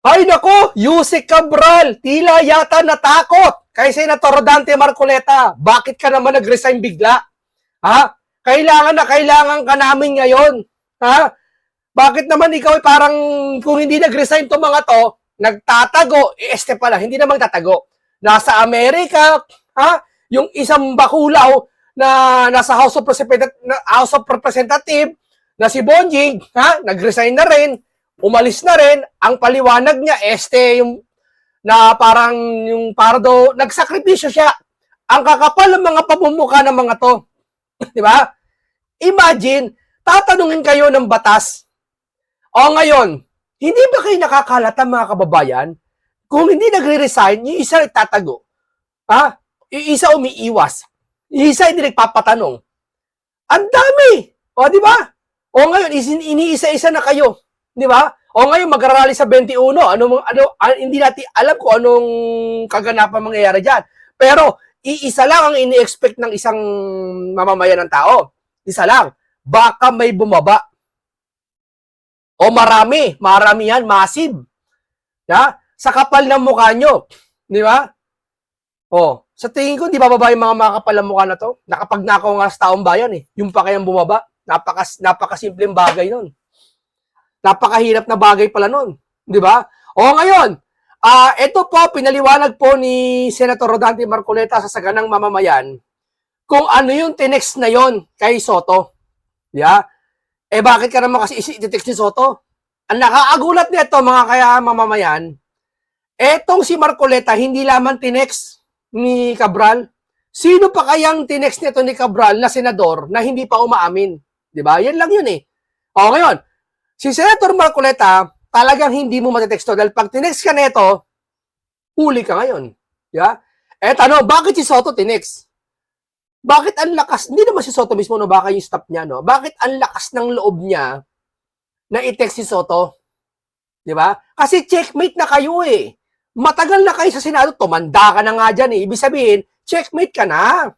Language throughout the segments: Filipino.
Ay nako, Yusek Cabral, tila yata natakot kay Senator Dante Marcoleta. Bakit ka naman nag-resign bigla? Ha? Kailangan na kailangan ka namin ngayon. Ha? Bakit naman ikaw ay parang kung hindi nag-resign to mga to, nagtatago, eh, este pala, hindi naman tatago. Nasa Amerika, ha? Yung isang bakulaw na nasa House of Representative, House of Representative na si Bonjing, ha? Nag-resign na rin umalis na rin, ang paliwanag niya, este, yung, na parang, yung para daw, nagsakripisyo siya. Ang kakapal ng mga pamumuka ng mga to. Di ba? Imagine, tatanungin kayo ng batas. O ngayon, hindi ba kayo nakakalata mga kababayan? Kung hindi nagre-resign, yung isa nagtatago. Ha? Yung isa umiiwas. Yung isa hindi nagpapatanong. Ang dami! O, di ba? O ngayon, iniisa-isa na kayo. Di ba? O ngayon, mag-rally sa 21. Ano, ano, hindi natin alam kung anong kaganapan mangyayari dyan. Pero, iisa lang ang ini-expect ng isang mamamayan ng tao. Isa lang. Baka may bumaba. O marami. Marami yan. Massive. Ya? Sa kapal ng mukha nyo. Di ba? O, sa tingin ko, di ba baba yung mga makakapal ng mukha na to? Nakapagnakaw nga sa taong bayan eh. Yung pa kayang bumaba. Napakas, napakasimpleng bagay nun. Napakahirap na bagay pala nun. Di ba? O ngayon, ah ito po, pinaliwanag po ni Senator Rodante Marcoleta sa saganang mamamayan kung ano yung tinext na yon kay Soto. Ba? Eh bakit ka naman kasi isi-text ni Soto? Ang nakaagulat nito mga kaya mamamayan, etong si Marcoleta hindi lamang tinext ni Cabral. Sino pa kayang tinext nito ni Cabral na senador na hindi pa umaamin? Di ba? Yan lang yun eh. O ngayon, Si Senator Marcoleta, talagang hindi mo matitexto dahil pag tinext ka nito, huli ka ngayon. Yeah? Eh tanong, bakit si Soto tinext? Bakit ang lakas, hindi naman si Soto mismo, no, baka yung stop niya, no? Bakit ang lakas ng loob niya na i-text si Soto? Di ba? Kasi checkmate na kayo eh. Matagal na kayo sa Senado, tumanda ka na nga dyan eh. Ibig sabihin, checkmate ka na.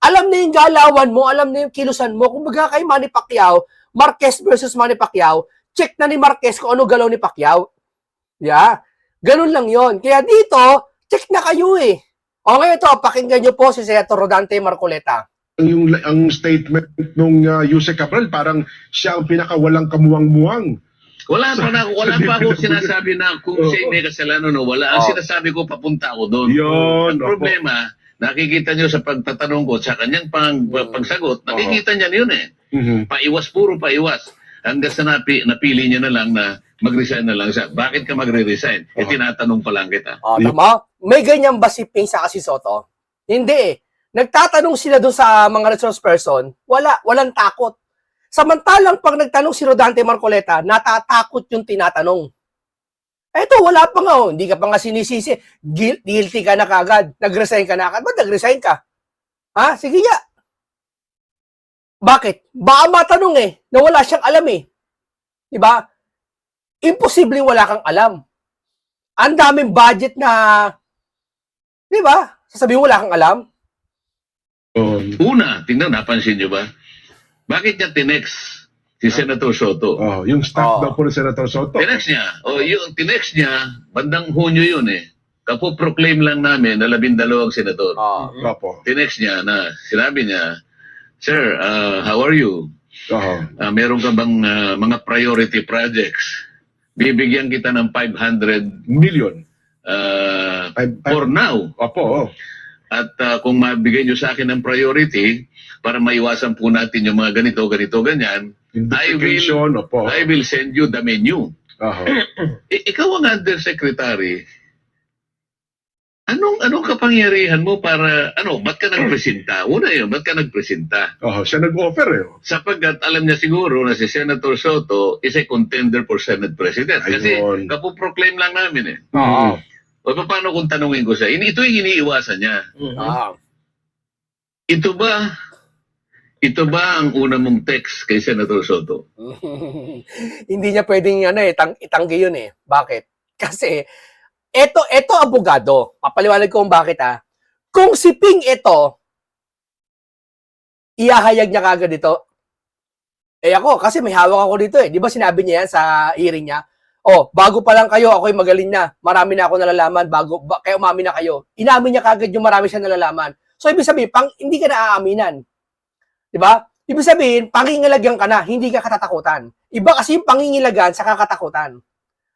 Alam na yung galawan mo, alam na yung kilusan mo. Kung baga kay Manny Pacquiao, Marquez versus Manny Pacquiao, check na ni Marquez kung ano galaw ni Pacquiao. Yeah. Ganun lang yon. Kaya dito, check na kayo eh. O ngayon ito, pakinggan nyo po si Senator Rodante Marcoleta. yung ang statement nung uh, Yusek Cabral parang siya ang pinakawalang kamuwang-muwang. Wala pa na, wala pa ako sinasabi na kung Oo. siya may kasalanan o wala. Ang Oo. sinasabi ko, papunta ako doon. Yun. Ang opo. problema, nakikita nyo sa pagtatanong ko sa kanyang pang, Mm. pagsagot, nakikita niya yun eh. Mhm. Paiwas, puro paiwas. Hanggang sa napi, napili niya na lang na mag-resign na lang siya. Bakit ka magre-resign? Eh, tinatanong pa lang kita. O, Yep. tama? May ganyan ba si Ping sa kasi Soto? Hindi eh. Nagtatanong sila doon sa mga resource person, wala, walang takot. Samantalang pag nagtanong si Rodante Marcoleta, natatakot yung tinatanong. Eto, wala pa nga oh. Hindi ka pa nga sinisisi. Guil- Guilty ka na kagad. Nag-resign ka na agad. Ba't nag-resign ka? Ha? Sige nga. Bakit? Baka matanong eh, na wala siyang alam eh. Diba? Imposibleng wala kang alam. Ang daming budget na, di ba? Sasabihin wala kang alam. Yun. Una, tingnan, napansin niyo ba? Bakit niya tinext si Senator Soto? Oh, yung staff Oo. daw po ni Senator Soto. Tinext niya. O, yung tinext niya, bandang Hunyo yun eh. Kapo-proclaim lang namin na labindalawang senador. Opo. Tinext niya na, sinabi niya, Sir, uh, how are you? Oo. Uh, meron ka bang uh, mga priority projects? Bibigyan kita ng 500 Million. uh, Five- five- for now. Opo. oh. At uh, kung mabigay niyo sa akin ng priority, para maiwasan po natin yung mga ganito, ganito, ganyan, Identification. Opo. I will send you the menu. I- ikaw ang undersecretary. Anong anong kapangyarihan mo para ano, ba't ka nagpresenta? Una 'yun, ba't ka nagpresenta? Oo, siya nag-offer eh. oh. Sapagkat alam niya siguro na si Senator Soto is a contender for Senate President. Kasi Ayun. kapoproclaim lang namin eh. Oo. O paano kung tanungin ko siya? Ini- Ito yung iniiwasan niya. Ah. Ito ba ito ba ang una mong text kay Senator Soto? Hindi niya pwedeng ano eh, tang, itanggi yun eh. Bakit? Kasi, eto, eto abogado. Papaliwanag ko kung bakit ah. Kung si Ping ito, iyahayag niya kagad ito. Eh ako, kasi may hawak ako dito eh. Di ba sinabi niya yan sa hearing niya? Oh, bago pa lang kayo, ako'y magaling na. Marami na ako nalalaman bago ba, kaya umamin na kayo. Inamin niya kagad yung marami siya nalalaman. So ibig sabihin, pang hindi ka na aaminan. 'Di ba? Ibig sabihin, pangingilagan ka na, hindi ka katatakutan. Iba kasi yung pangingilagan sa kakatakutan.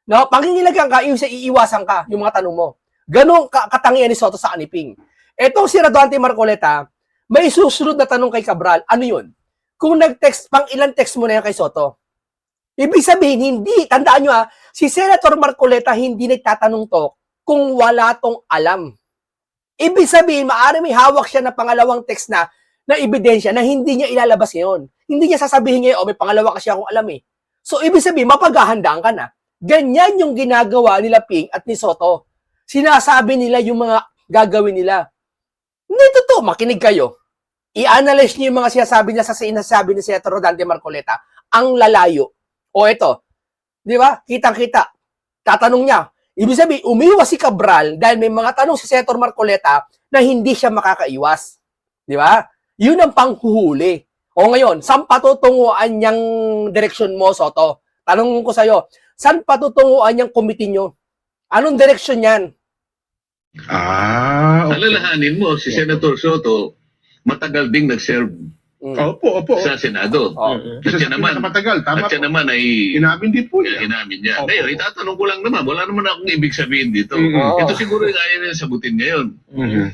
No, pangingilagan ka, yung sa iiwasan ka, yung mga tanong mo. Ganon ka katangian ni Soto sa Aniping. Etong si Radante Marcoleta, may susunod na tanong kay Cabral. Ano yun? Kung nag-text, pang ilang text mo na yan kay Soto? Ibig sabihin, hindi. Tandaan nyo ha, si Senator Marcoleta hindi nagtatanong to kung wala tong alam. Ibig sabihin, maaari may hawak siya na pangalawang text na na ebidensya na hindi niya ilalabas ngayon. Hindi niya sasabihin ngayon, oh, may pangalawa kasi akong alam eh. So, ibig sabihin, mapaghahandaan ka na. Ganyan yung ginagawa nila Ping at ni Soto. Sinasabi nila yung mga gagawin nila. Hindi totoo, makinig kayo. I-analyze niyo yung mga sinasabi niya sa sinasabi ni Senator Rodante Marcoleta. Ang lalayo. O ito, di ba? Kitang-kita. Tatanong niya. Ibig sabihin, umiwas si Cabral dahil may mga tanong si Senator Marcoleta na hindi siya makakaiwas. Di ba? Yun ang panghuhuli. O ngayon, saan patutunguan niyang direksyon mo, Soto? Tanong ko sa'yo, saan patutunguan niyang committee niyo? Anong direksyon yan? Ah, okay. Alalahanin mo, si Senator Soto, matagal ding nag-serve Mm. Opo, opo. sa Senado. Oh. At Isa siya naman, pinakamatagal, tama at siya naman ay Inamin din po niya. inamin niya. Opo. Ngayon, itatanong ko lang naman, wala naman akong ibig sabihin dito. Mm. Oo. Ito siguro yung ayaw niya sagutin ngayon. Mhm.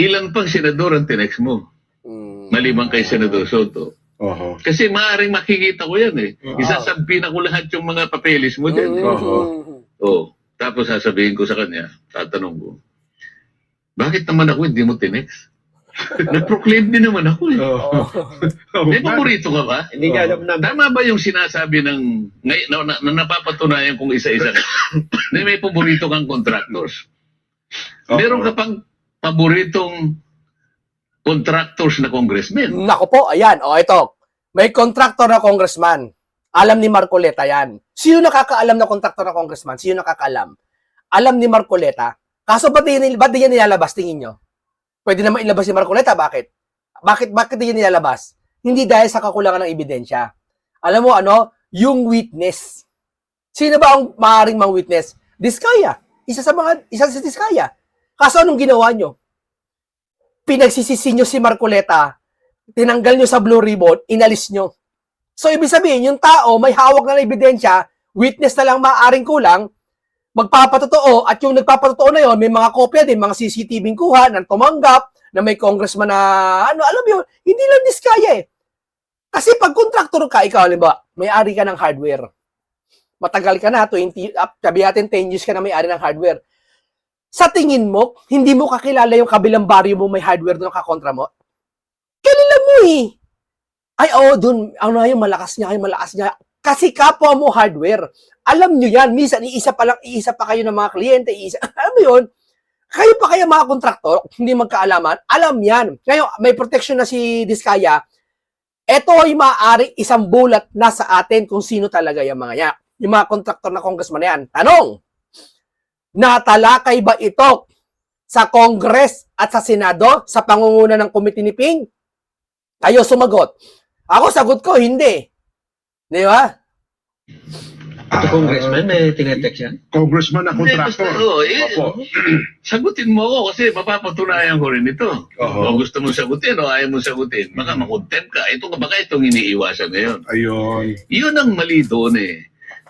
Ilan pang senador ang tinext mo? Mm. Maliban kay Senador Soto. Oho. Kasi maaaring makikita ko yan eh. Oo. Isasabi na ko lahat yung mga papeles mo dyan. Mm. Oo. Oh. Tapos sasabihin ko sa kanya, tatanong ko, bakit naman ako hindi mo tinext? Nag-proclaim din naman ako eh. Oh. May paborito ka ba? Hindi nga alam na Tama ba yung sinasabi ng ngay, na, na, na napapatunayan kong isa-isa na may paborito kang contractors? Oho. Meron ka pang paboritong contractors na congressmen. Nako po, ayan. O, ito. May contractor na congressman. Alam ni Marcoleta yan. Sino nakakaalam na contractor na congressman? Sino nakakaalam? Alam ni Marcoleta. Kaso ba't di, ba't di yan nilalabas, tingin nyo? Pwede naman ilabas si Marcoleta. Bakit? Bakit, bakit di yan nilalabas? Hindi dahil sa kakulangan ng ebidensya. Alam mo, ano? Yung witness. Sino ba ang maaaring mang witness? Diskaya. Isa sa mga, isa sa Diskaya. Kaso anong ginawa nyo? Pinagsisisi nyo si Marcoleta, tinanggal nyo sa blue ribbon, inalis nyo. So, ibig sabihin, yung tao may hawak na ebidensya, witness na lang maaaring kulang, magpapatotoo, at yung nagpapatotoo na yon may mga kopya din, mga CCTV kuha, ng tumanggap, na may congressman na, ano, alam mo yun, hindi lang diskaya eh. Kasi pag contractor ka, ikaw, halimbawa, may-ari ka ng hardware. Matagal ka na, 20, up, sabi natin 10 years ka na may-ari ng hardware. Sa tingin mo, hindi mo kakilala yung kabilang baryo mo may hardware doon kakontra mo? Kilala mo eh. Ay, oo, dun, ano yung malakas niya, yung malakas niya. Kasi kapwa mo hardware. Alam nyo yan, minsan iisa pa lang, iisa pa kayo ng mga kliyente, iisa, alam mo yun, kayo pa kaya mga kontraktor, hindi magkaalaman, alam yan. Ngayon, may protection na si Diskaya, ito ay maaaring isang bulat na sa atin kung sino talaga yung mga yan. Yung mga kontraktor na congressman na yan. Tanong, natalakay ba ito sa Congress at sa Senado sa pangunguna ng komite ni Ping? Kayo sumagot. Ako sagot ko, hindi. Di ba? ito congressman, may tinetext yan. Congressman na Hindi, contractor. basta, oh, eh, Opo. Sagutin mo ako kasi mapapatunayan ko rin ito. Oho. O gusto mo sagutin o ayaw mo sagutin, baka makontempt ka. Ito ka baka itong iniiwasan ngayon. Ayun. Yun ang mali doon eh.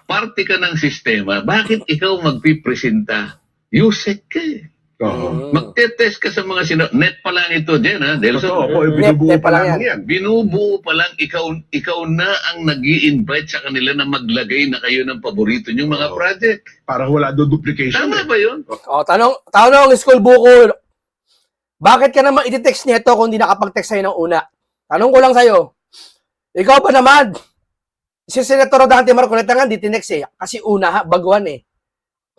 Parte ka ng sistema. Bakit ikaw magpipresenta? Yusek ka eh. Oho. Magte-test ka sa mga sina... Net pa lang ito, Jen, ha? Delson? Totoo po, Net- binubuo net pa pa lang lang yan. Binubuo pa lang, ikaw, ikaw na ang nag invite sa kanila na maglagay na kayo ng paborito yung mga Oo. project. Para wala do duplication. Tama eh. ba yun? O, tanong, tanong, school buko. Bakit ka naman iti-text nito kung di nakapag-text sa'yo ng una? Tanong ko lang sa'yo. Ikaw ba naman? Si Senator Dante Marcoleta nga, di tinext eh. Kasi una, ha, baguhan eh.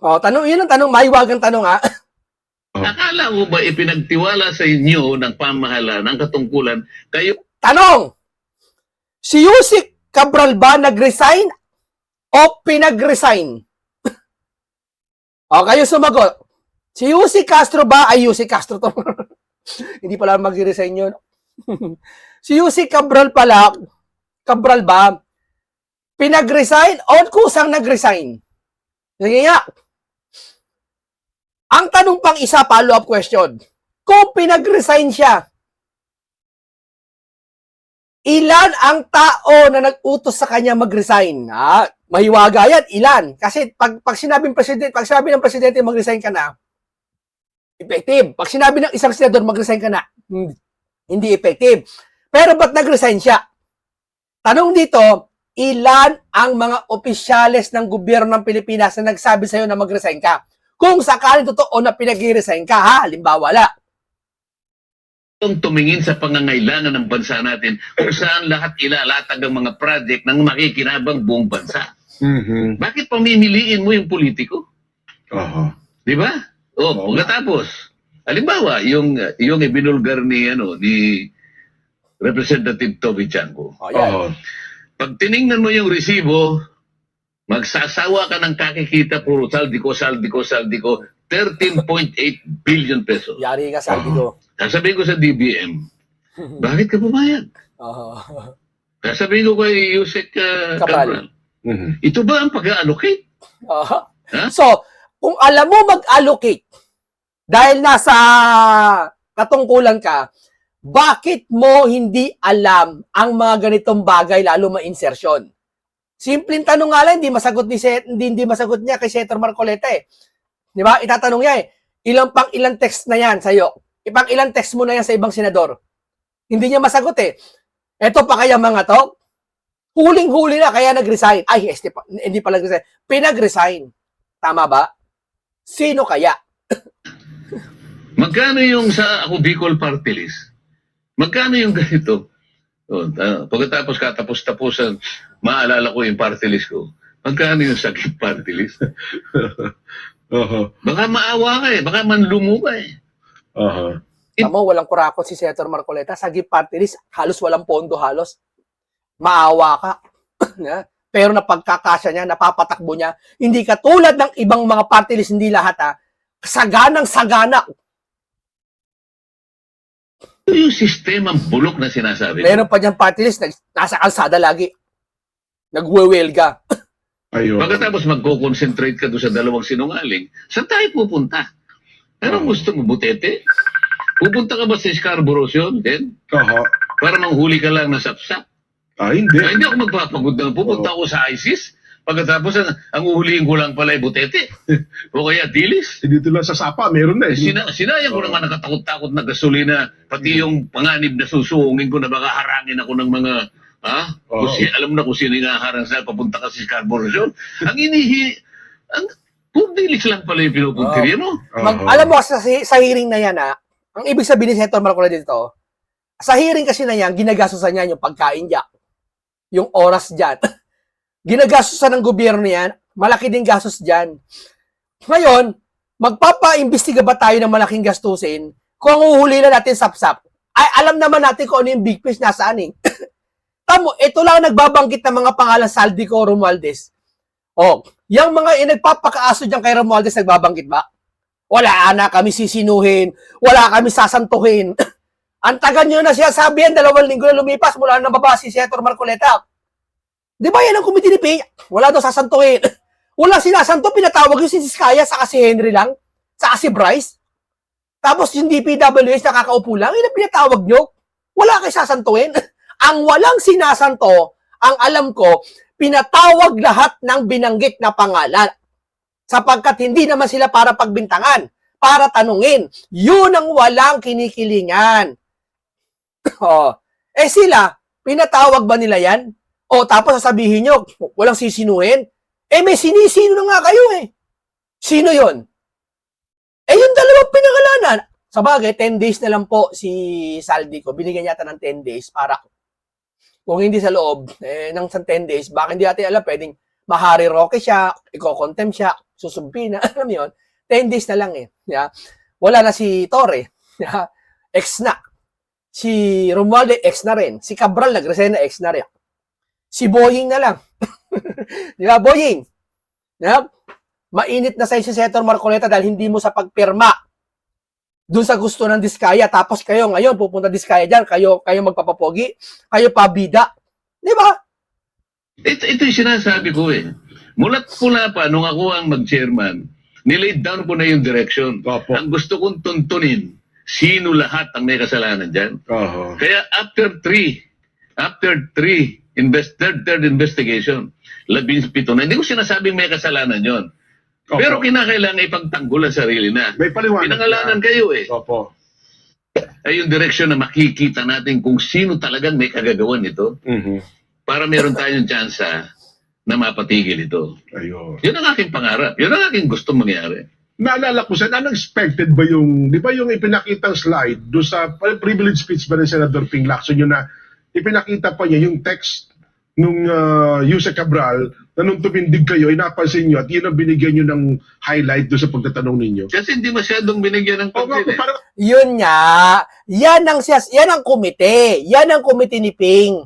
O, tanong, yun ang tanong, mahiwagang tanong ha. Oh. Akala mo ba ipinagtiwala sa inyo ng pamahalaan, ng katungkulan, kayo Tanong! Si Yusik Cabral ba nag-resign o pinag-resign? o, kayo sumagot. Si Yusik Castro ba? Ay, Yusik Castro to. Hindi pala mag-resign yun. si Yusik Cabral pala, Cabral ba, Pinag-resign o kusang nag-resign? Sige nga. Ang tanong pang isa, follow-up question. Kung pinag-resign siya, ilan ang tao na nag-utos sa kanya mag-resign? Ah, mahiwaga yan, ilan? Kasi pag, pag sinabing presidente, pag sinabi ng presidente mag-resign ka na, effective. Pag sinabi ng isang senador mag-resign ka na, hindi effective. Pero ba't nag-resign siya? Tanong dito, ilan ang mga opisyales ng gobyerno ng Pilipinas na nagsabi sa'yo na mag-resign ka? Kung sakaling totoo na pinag-resign ka, ha? Halimbawa, wala. Kung tumingin sa pangangailangan ng bansa natin kung saan lahat ilalatag ang mga project ng makikinabang buong bansa. Mhm. Bakit pamimiliin mo yung politiko? Aha. Di ba? O, Oo. pagkatapos, halimbawa, yung, yung ibinulgar ni, ano, ni Representative Toby Chanko. O, yan. Oo. Pag tiningnan mo yung resibo, magsasawa ka ng kakikita puro saldi ko, saldi ko, saldi ko, 13.8 billion pesos. Yari ka, sabi ko. Sasabihin ko sa DBM, bakit ka pumayag? Oo. Sasabihin ko kay Yusek uh, Cabral. Mhm. ito ba ang pag-allocate? Oo. Ha? So, kung alam mo mag-allocate, dahil nasa katungkulan ka, bakit mo hindi alam ang mga ganitong bagay, lalo ma-insertion? Simpleng tanong nga lang, hindi masagot ni Set, hindi, hindi masagot niya kay Senator Marcoleta eh. Di ba? Itatanong niya eh, ilang pang ilang text na yan sa'yo? Ipang ilang text mo na yan sa ibang senador? Hindi niya masagot eh. Eto pa kaya mga to? Huling-huli na, kaya nag-resign. Ay, este hindi pa nag-resign. Pinag-resign. Tama ba? Sino kaya? Magkano yung sa ako Bicol Party List? Magkano yung ganito? O, ah, pagkatapos katapos-tapusan, maalala ko yung party list ko. Magkano yung sakit party list? Aha. Baka maawa ka eh. Baka manlumo ka eh. Aha. Tama, walang kurakot si Senator Marcoleta. Sa party list, halos walang pondo, halos. Maawa ka. Na? Pero napagkakasya niya, napapatakbo niya. Hindi katulad ng ibang mga party list, hindi lahat ha. Saganang sagana. Ito yung sistemang bulok na sinasabi. Meron pa dyan party list, nag- nasa kalsada lagi. Nagwewelga. Ayun. Pagkatapos magko-concentrate ka doon sa dalawang sinungaling, saan tayo pupunta? Anong Oo. gusto mo, butete? Pupunta ka ba sa Scarborough yun, Ted? Aha. Para manghuli ka lang ng sapsap? Ah, hindi. Ay, hindi ako magpapagod na. Pupunta ako sa ISIS. Pagkatapos, ang, ang uhulihin ko lang pala ay butete. o kaya dilis. Dito lang sa Sapa, meron na eh. Sina, sinayang ko naman nakatakot-takot na gasolina. Pati yung panganib na susuungin ko na baka harangin ako ng mga... Ha? Kung Oo. si, alam na kung sino yung haharang sa papunta ka sa Scarborough yun. Ang inihi... Ang, kung dilis lang pala yung pinupuntirya mo. Mag, Aha. alam mo, sa, sa hearing na yan ha, ang ibig sabihin ni Senator Marcoleta dito, sa hearing kasi na yan, ginagastosan niya yung pagkain niya, yung oras dyan. ginagastosan ng gobyerno yan, malaki din gastos dyan. Ngayon, magpapa-imbestiga ba tayo ng malaking gastusin kung uhuli na natin sapsap? Ay, alam naman natin kung ano yung big fish nasaan eh. Tamo, ito lang ang nagbabangkit ng mga pangalan Saldico Romualdez. Oh, yung mga yung nagpapakaaso dyan kay Romualdez nagbabangkit ba? Wala na kami sisinuhin, wala kami sasantuhin. ang tagal nyo na siya sabi yan, dalawang linggo na lumipas mula na baba si Senator Marcoleta. Di ba yan ang committee ni Pay? Wala daw sasantuhin. Wala sinasanto, pinatawag yung si Siskaya sa si Henry lang, sa si Bryce. Tapos yung DPWH nakakaupo lang, yun ang pinatawag nyo. Wala kayo sasantuhin. ang walang sinasanto, ang alam ko, pinatawag lahat ng binanggit na pangalan. Sapagkat hindi naman sila para pagbintangan, para tanungin. Yun ang walang kinikilingan. oh. Eh sila, pinatawag ba nila yan? O tapos sasabihin nyo, walang sisinuhin? Eh may sinisino na nga kayo eh. Sino yon? Eh yung dalawang pinangalanan. Sa bagay, 10 days na lang po si Saldi ko. Binigyan yata ng 10 days para kung hindi sa loob eh, ng sa 10 days, baka hindi natin alam, pwedeng mahari roque siya, iko-contempt siya, susumpi na, alam yun, 10 days na lang eh. Yeah? Wala na si Torre, yeah? ex na. Si Romualde, ex na rin. Si Cabral, nag-resign na, ex na rin. Si Boying na lang. Di ba, Boying? Yeah? Mainit na sa si Senator Marcoleta dahil hindi mo sa pagpirma doon sa gusto ng Diskaya. Tapos kayo ngayon, pupunta Diskaya dyan, kayo, kayo magpapapogi, kayo pabida. Di ba? Ito, ito yung sinasabi ko eh. Mulat pula pa, nung ako ang mag-chairman, nilay down ko na yung direction. Opo. Ang gusto kong tuntunin, sino lahat ang may kasalanan dyan. Oho. Kaya after three, after three, invest, third, third investigation, labing pito na. Hindi ko sinasabing may kasalanan yon. Opo. Pero kinakailangan ipagtanggol ang sarili na. May paliwanag. Pinangalanan na. kayo eh. Opo. Ay yung direction na makikita natin kung sino talagang may kagagawan nito Mhm. para meron tayong tsansa na mapatigil ito. Ayun. Yun ang aking pangarap. Yun ang aking gusto mangyari. Naalala ko sa unexpected ba yung, di ba yung ipinakitang slide do sa privilege speech ba ni Senator Ping Lacson yun na ipinakita pa niya yung text nung uh, Yuse Cabral na nung tumindig kayo, inapansin nyo at yun ang binigyan nyo ng highlight do sa pagtatanong ninyo. Kasi hindi masyadong binigyan ng pansin eh. parang Yun nga. Yan ang siyas, yan ang komite. Yan ang komite ni Ping.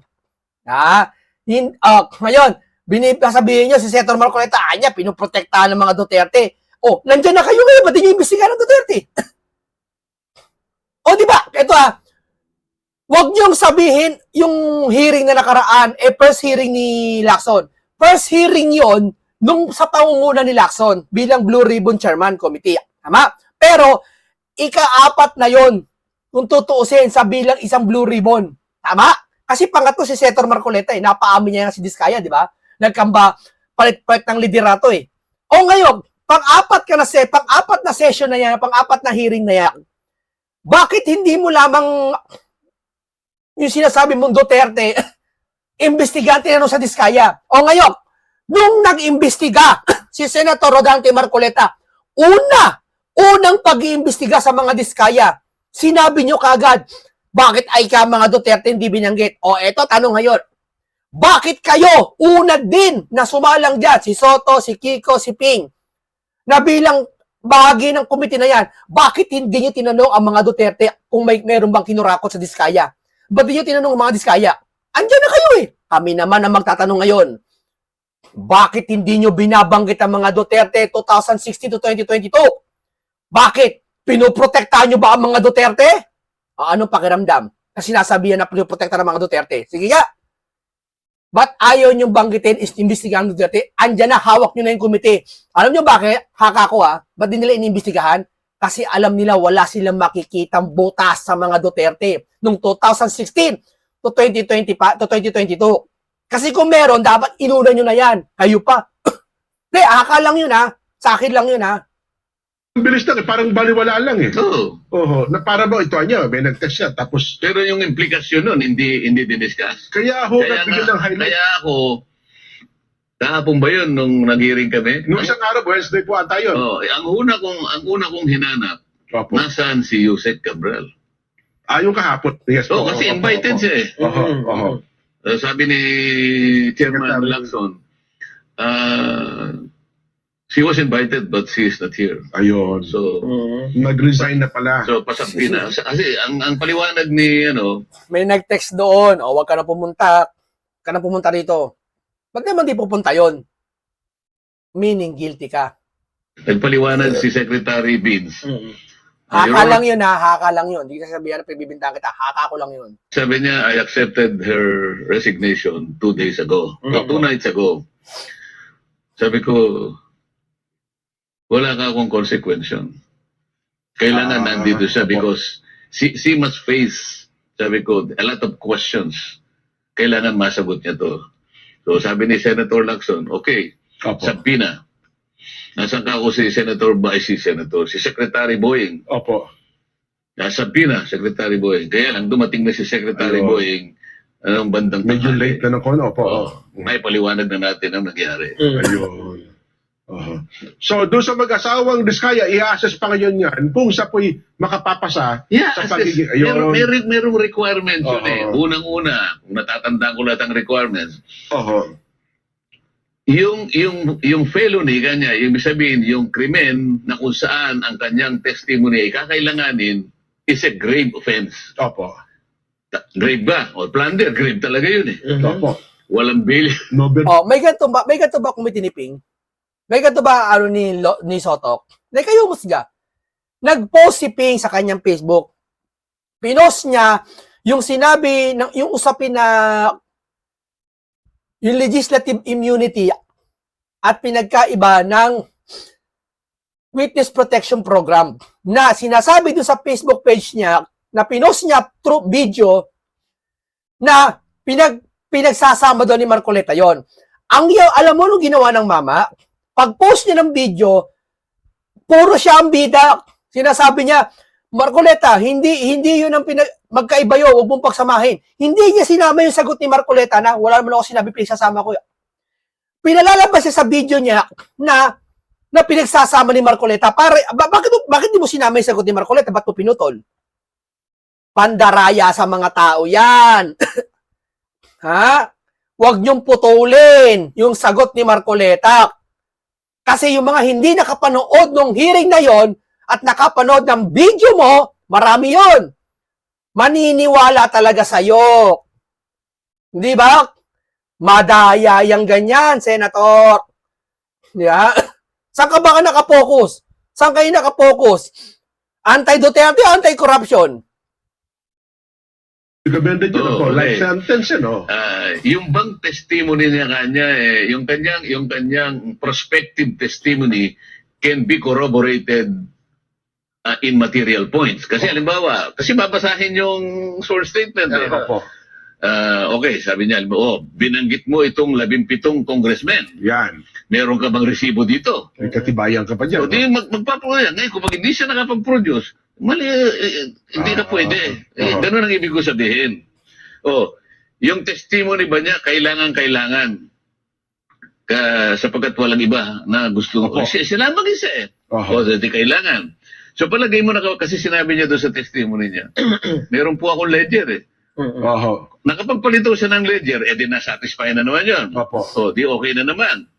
Ha? Hin, ah, ngayon, binib, sabihin niyo si Senator Marcoleta, anya, pinoprotektahan ng mga Duterte. Oh, nandiyan na kayo ngayon, ba't di niyo imbestigahan ng Duterte? o, di ba? Ito ah, Huwag niyong sabihin yung hearing na nakaraan, eh first hearing ni Lacson. First hearing yon nung sa pangunguna ni Lacson bilang Blue Ribbon Chairman Committee. Tama? Pero, ika-apat na yon kung tutuusin sa bilang isang Blue Ribbon. Tama? Kasi pangatlo si Senator Marcoleta eh, napaamin niya si Diskaya, di ba? Nagkamba palit-palit ng liderato eh. O ngayon, pang-apat ka na se, pang-apat na session na yan, pang-apat na hearing na yan, bakit hindi mo lamang yung sinasabi mong Duterte, investigante na nung sa Diskaya. O ngayon, nung nag-imbestiga si Senator Rodante Marcoleta, una, unang pag-iimbestiga sa mga Diskaya, sinabi nyo kagad, bakit ay ka mga Duterte hindi binanggit? O eto, tanong ngayon, bakit kayo una din na sumalang dyan, si Soto, si Kiko, si Ping, na bilang bahagi ng komite na yan, bakit hindi nyo tinanong ang mga Duterte kung may meron bang kinurakot sa Diskaya? Ba't di nyo tinanong mga Diskaya? Andiyan na kayo eh. Kami naman ang magtatanong ngayon. Bakit hindi nyo binabanggit ang mga Duterte 2016 to 2022? Bakit? Pinoprotektahan nyo ba ang mga Duterte? O anong pakiramdam? Kasi sinasabihan na pinoprotektahan ng mga Duterte. Sige nga. Ba't ayaw nyo banggitin is imbestigahan ng Duterte? Andyan na, hawak nyo na yung komite. Alam nyo bakit? Haka ko ah. Ba't di nila inimbestigahan? Kasi alam nila wala silang makikitang butas sa mga Duterte nung 2016 to 2020 pa, to 2022. Kasi kung meron, dapat inuna nyo na yan. Kayo pa. Hindi, haka lang yun ha. Sa akin lang yun ha. ang bilis lang eh, parang baliwala lang eh. Oo. Oho, na para ba ito niya, may nag-test siya, tapos Pero yung implikasyon nun, hindi hindi diniscuss. kaya ho, Kaya, nga, ng highlight. kaya ako, kahapon ba yun nung nag-hearing kami? Nung isang araw, Wednesday po ata yun. Oh, ang una kong ang una kong hinanap, Opo. nasaan si Yusek Cabral? Ah, yung kahapon. Yes, Oh, po. kasi Opo, invited opo. siya eh. Oho, oho. Uh, sabi ni Chairman Secretary. Lacson, uh, she was invited but she is not here. Ayun. So, Nag-resign na pala. so pasakti na. Kasi ang, ang paliwanag ni, ano, May nag-text doon, o wag ka na pumunta, Huwag ka na pumunta rito. Ba't naman di pupunta yon? Meaning, guilty ka. nagpaliwanag si Secretary Beans. Haka Your Honor, lang yun ha, haka lang yun. Hindi ka sabihan na pagbibintang kita, haka ko lang yun. Sabi niya, I accepted her resignation two days ago. No, two nights ago. Sabi ko, wala ka akong consequence. Kailangan Ah, nandito siya because she, she must face, sabi ko, a lot of questions. Kailangan masagot niya to. So sabi ni Senator Lacson, okay, Opo. sa Pina, nasan ka ako si Senator ba, ay si Senator, si Secretary Boying, Opo. Nasa Pina, Secretary Boying. Kaya lang dumating na si Secretary Ayun. Boying anong bandang Medyo tanghali. late na ng kono. Opo. Oo. May paliwanag na natin ang nangyari. Ayun. Oho. So, doon sa mag-asawang Diskaya, i-assess pa ngayon yan kung sa po'y makapapasa Yeah, sa pagiging... meron, Ayun. meron, merong requirements yun Oo. eh. Unang-una, kung natatandaan ko lahat ang requirements, Oho. yung, yung, yung felony kanya, yung ibig sabihin, yung krimen na kung saan ang kanyang testimony ay kakailanganin is a grave offense. Opo. Ta- Grave ba? O plunder, grave talaga yun eh. Opo. Walang bail. Nobel. Oh, may ganito ba, may ganito ba committee ni Ping? May ganito ba ano ni Lo, ni Sotok? Na kayo musga. Nag-post si Ping sa kanyang Facebook. Pinost niya yung sinabi ng yung usapin na yung legislative immunity at pinagkaiba ng witness protection program na sinasabi doon sa Facebook page niya na pinost niya through video na pinag pinagsasama doon ni Marcoleta yon. Ang alam mo nung ginawa ng mama, pag-post niya ng video, puro siya ang bida. Sinasabi niya, Marcoleta, hindi hindi 'yun ang pinag magkaiba 'yo, huwag mong pagsamahin. Hindi niya sinama yung sagot ni Marcoleta na wala naman ako sinabi pinagsasama ko. Pinalalabas siya sa video niya na na pinagsasama ni Marcoleta. Pare, ba, bakit bakit di mo sinama yung sagot ni Marcoleta? Ba't mo pinutol? Pandaraya sa mga tao 'yan. ha? Huwag niyong putulin yung sagot ni Marcoleta. Kasi yung mga hindi nakapanood ng hearing na yon at nakapanood ng video mo, marami yon. Maniniwala talaga sa'yo. Di ba? Madaya yung ganyan, Senator. Ba? Saan ka ba ka nakapokus? Saan kayo nakapokus? Anti-Duterte, anti-corruption. Recommended yun Oo, ako, life okay. sentence yun, oh. Ah, yung bang testimony niya kanya eh, yung kanyang yung kanyang prospective testimony can be corroborated ah, in material points. Kasi halimbawa, kasi babasahin yung source statement eh. Opo. Ah, okay, sabi niya, oh, binanggit mo itong labimpitong congressman. Yan. Meron ka bang resibo dito? May katibayan ka pa So, dyan. di mag magpaproduce. Ngayon, kung pag hindi siya nakapag-produce, mali, eh, eh, hindi ka Ah, pwede. Eh, ah. ganun ang ibig ko sabihin. Oh, yung testimony ba niya, kailangan-kailangan. Ka, sapagkat walang iba na gusto Opo. Siya, sila mag-isa eh. Oho. O, di kailangan. So palagay mo na, kasi sinabi niya doon sa testimony niya, meron po akong ledger eh. Oho. Nakapagpalito siya ng ledger, eh di na-satisfy na naman yun. Opo. So, di okay na naman.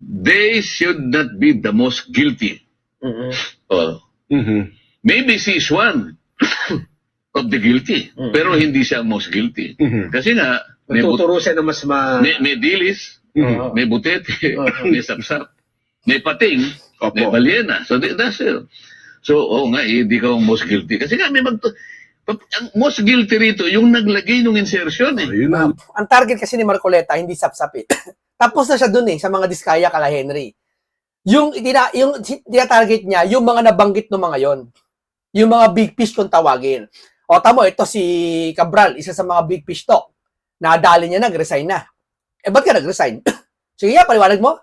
They should not be the most guilty. Oh, Mhm. Maybe she is one of the guilty, Mm. pero hindi siya ang most guilty. Mhm. Kasi nga, may, but- Magtuturo siya na mas ma... may, may dilis, Mhm. may butete, Oo. may sapsap, may pating, may Opo. balyena. So, di- that's it. So, oo nga, eh, hindi ka ang most guilty. Kasi nga, may mag... Ang most guilty rito, yung naglagay ng insertion eh. Ayun na. Ang target kasi ni Marcoleta, hindi sapsapit. Tapos na siya dun eh, sa mga diskaya kala Henry. Yung, itina, yung tina-target niya, yung mga nabanggit ng mga yon Yung mga big fish kung tawagin. O tamo, ito si Cabral, isa sa mga big fish to. Nadali niya, nag-resign na. Eh, ba't ka nag-resign? Sige nga, paliwanag mo.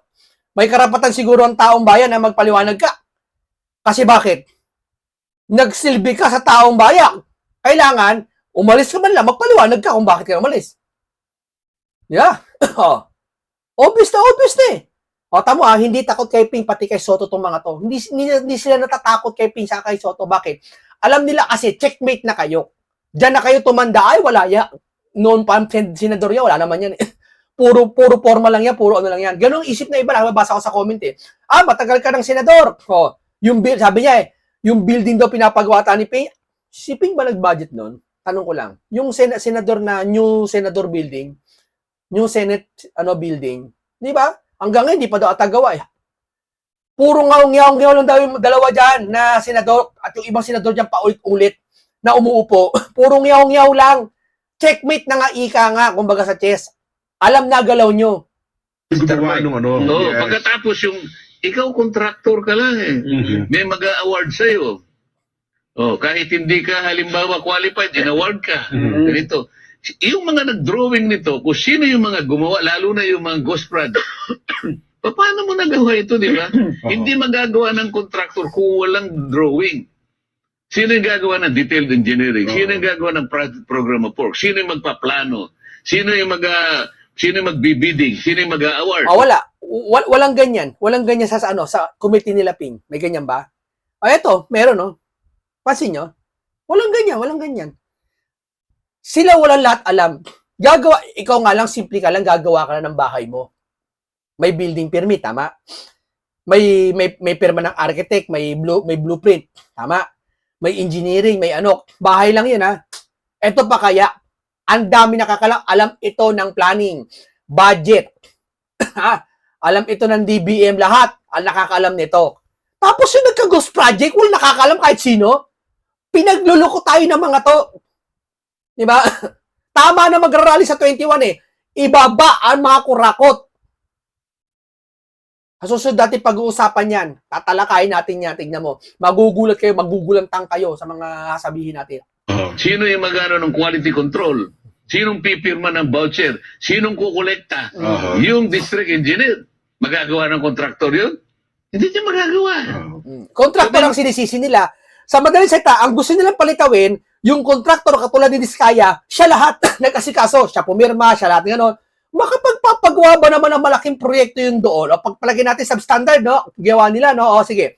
May karapatan siguro ang taong bayan na magpaliwanag ka. Kasi bakit? Nagsilbi ka sa taong bayan. Kailangan, umalis ka man lang, magpaliwanag ka kung bakit ka umalis. Yeah. oh. Obvious na obvious na eh. O, tamo ah, hindi takot kay Ping, pati kay Soto tong mga to. Hindi, hindi, hindi sila natatakot kay Ping sa kay Soto. Bakit? Alam nila kasi, checkmate na kayo. Diyan na kayo tumanda, ay wala ya. Noon pa, sen- senador yan, wala naman yan eh. Puro, puro forma lang yan, puro ano lang yan. Ganong isip na iba, nababasa ko sa comment eh. Ah, matagal ka ng senador. O, yung bill, sabi niya eh, yung building daw pinapagawa ta ni Ping, si Ping ba nag-budget noon? Tanong ko lang. Yung sen- senador na, new senador building, new senate ano building, di ba? Hanggang ngayon, di pa daw atagawa eh. Puro ngaong-ngaong lang daw yung dalawa dyan na senador at yung ibang senador dyan paulit-ulit na umuupo. Puro ngaong-ngaw lang. Checkmate na nga ika nga, kumbaga sa chess. Alam na galaw nyo. Gumawa nung ano. Oo, yes. pagkatapos yung, ikaw contractor ka lang eh. Mhm. May mag-award sa'yo. Oh, kahit hindi ka halimbawa qualified, in-award ka. Mhm. Ganito. Yung mga nag-drawing nito, kung sino yung mga gumawa, lalo na yung mga ghost project, paano mo nagawa ito, di ba? Hindi magagawa ng contractor kung walang drawing. Sino yung gagawa ng detailed engineering? Sino yung gagawa ng project program of work? Sino yung magpaplano? Sino yung mag sino yung magbibidding? Sino yung mag-award? Ah, wala. Wal- walang ganyan. Walang ganyan sa, sa ano, sa committee nila Ping. May ganyan ba? Ah, eto, meron no. Pansin nyo? Walang ganyan, walang ganyan. Sila walang lahat alam. Gagawa, ikaw nga lang, simple ka lang, gagawa ka na ng bahay mo. May building permit, tama? May, may, may pirma ng architect, may, blue, may blueprint, tama? May engineering, may ano. Bahay lang yun, ha? Ito pa kaya, ang dami nakakalang alam ito ng planning, budget, ha? Alam ito ng DBM lahat. Ang nakakaalam nito. Tapos yung nagka-ghost project, wala nakakaalam kahit sino. Pinagluloko tayo ng mga to. Di ba? Tama na magrarally sa 21 eh. ibaba ang mga kurakot. Sa susunod natin pag-uusapan yan, tatalakayin natin yan, tignan mo. Magugulat kayo, magugulantang kayo sa mga sabihin natin. Sino yung magano ng quality control? Sinong pipirma ng voucher? Sinong kukolekta? Aha. Yung district engineer. Magagawa ng kontraktor yun? Hindi niya magagawa. Mm. Kontraktor ang sinisisi nila. Sa madaling salita, ang gusto nilang palitawin, yung kontraktor katulad ni Diskaya, siya lahat nag-asikaso. Siya pumirma, siya lahat ng gano'n. Makapagpapagawa ba naman ng malaking proyekto yun doon? O pagpalagay natin substandard, no? Gawa nila, no? O sige.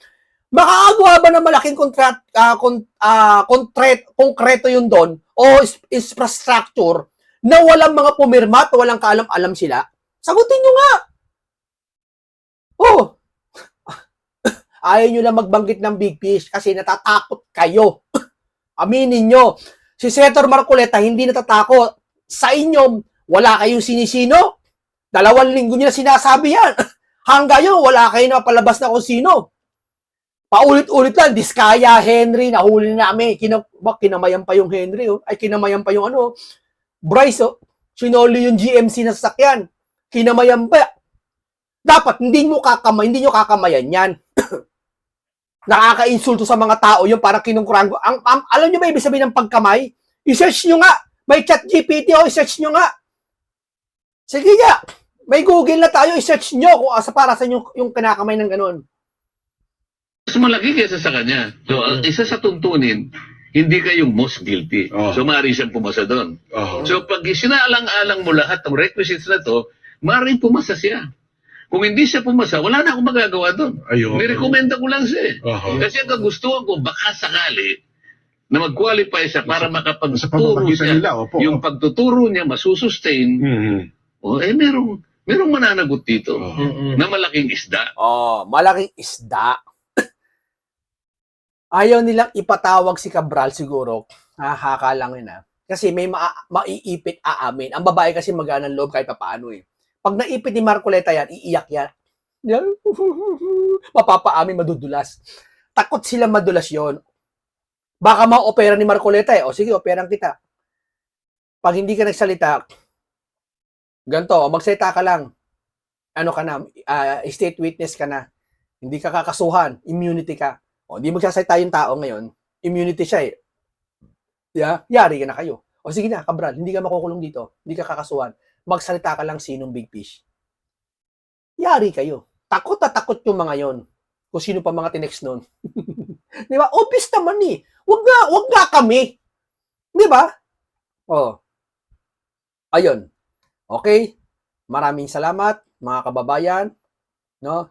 Makakagawa ba ng malaking kontrat, ah, kon, ah, kontret, konkreto yun doon? O infrastructure na walang mga pumirma at walang kaalam-alam sila? Sagutin nyo nga. Oh, ayaw nyo lang magbanggit ng big fish kasi natatakot kayo. Aminin nyo, si Senator Marcoleta hindi natatakot. Sa inyo, wala kayong sinisino. Dalawang linggo na sinasabi yan. Hanggang yun, wala kayo na palabas na kung sino. Paulit-ulit lang, Diskaya, Henry, nahuli na namin. Kina, ba, kinamayan pa yung Henry, oh. ay kinamayan pa yung ano, Bryce, oh. sinoli yung GMC na sasakyan. Kinamayan pa. Dapat hindi mo kakamay, hindi nyo kakamayan yan nakaka-insulto sa mga tao yung parang kinungkuran ko. Ang, ang, alam nyo ba ibig sabihin ng pagkamay? I-search nyo nga. May chat GPT o i-search nyo nga. Sige nga. May Google na tayo, i-search nyo kung asa para sa inyo yung kinakamay ng ganun. Mas malaki kaysa sa kanya. So, ang isa sa tuntunin, hindi kayong most guilty. Oh. So, maaari siyang pumasa doon. Aha. So, pag sinaalang-alang mo lahat ng requisites na to, maaaring pumasa siya. Kung hindi siya pumasa, wala na akong magagawa doon. Nirekomenda ko lang siya. Aha. Kasi ang kagustuhan ko, baka sakali, na mag-qualify siya para makapagturo siya. nila, opo. Yung pagtuturo niya masusustain, Mhm. O eh merong, merong mananagot dito Oo. Mm-mm. na malaking isda. Oh, malaking isda. Ayaw nilang ipatawag si Cabral siguro. Hahaka lang yun ah. Kasi may ma- maiipit aamin. Ang babae kasi magaan ng loob kahit paano eh. Pag naipit ni Marcoleta yan, iiyak yan. Yan. Mapapaamin, madudulas. Takot sila madulas yon. Baka ma-opera ni Marcoleta eh. O sige, operang kita. Pag hindi ka nagsalita, ganito, o magsalita ka lang. Ano ka na, ah, state witness ka na. Hindi ka kakasuhan, immunity ka. O, hindi magsasalita yung tao ngayon, immunity siya eh. Yeah, yari ka na kayo. O sige na, kabral, hindi ka makukulong dito. Hindi ka kakasuhan. Magsalita ka lang sinong big fish. Yari kayo. Takot na takot yung mga yon. Kung sino pa mga tinext nun. Di ba? Obvious naman eh. Wag nga, wag nga kami. Di ba? Oh. Ayun. Okay. Maraming salamat, mga kababayan. No?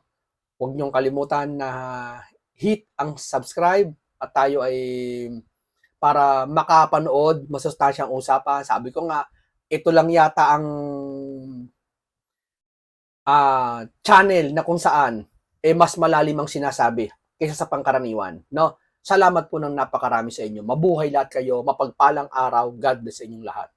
Huwag niyong kalimutan na hit ang subscribe at tayo ay para makapanood masustansyang usapan. Sabi ko nga, ito lang yata ang ah, channel na kung saan eh mas malalim ang sinasabi kaysa sa pangkaraniwan, no? Salamat po ng napakarami sa inyo. Mabuhay lahat kayo, mapagpalang araw. God bless sa inyong lahat.